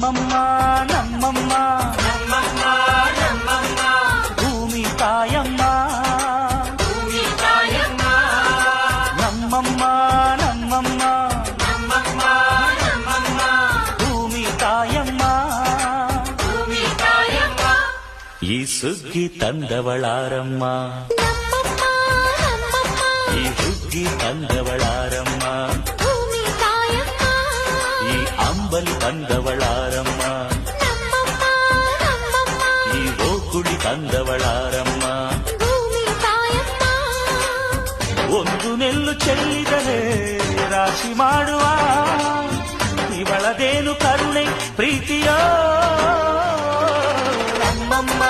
நம்மம்மா நம்மம்மா. பூமி தாயம்மா. நம்மம்மா நம்மம்மா. பூமி தாயம்மா. ఈ సుగ్గి తందవళారమ్మా ఈ ಅಂಬಲಿ ತಂದವಳಾರಮ್ಮ ಈ ಓಕುಳಿ ತಂದವಳಾರಮ್ಮ ಒಂದು ನೆಲ್ಲು ಚೆಲ್ಲಿದರೆ ರಾಶಿ ಮಾಡುವ ಇವಳದೇನು ಕರುಣೆ ಪ್ರೀತಿಯೋ ನಮ್ಮಮ್ಮ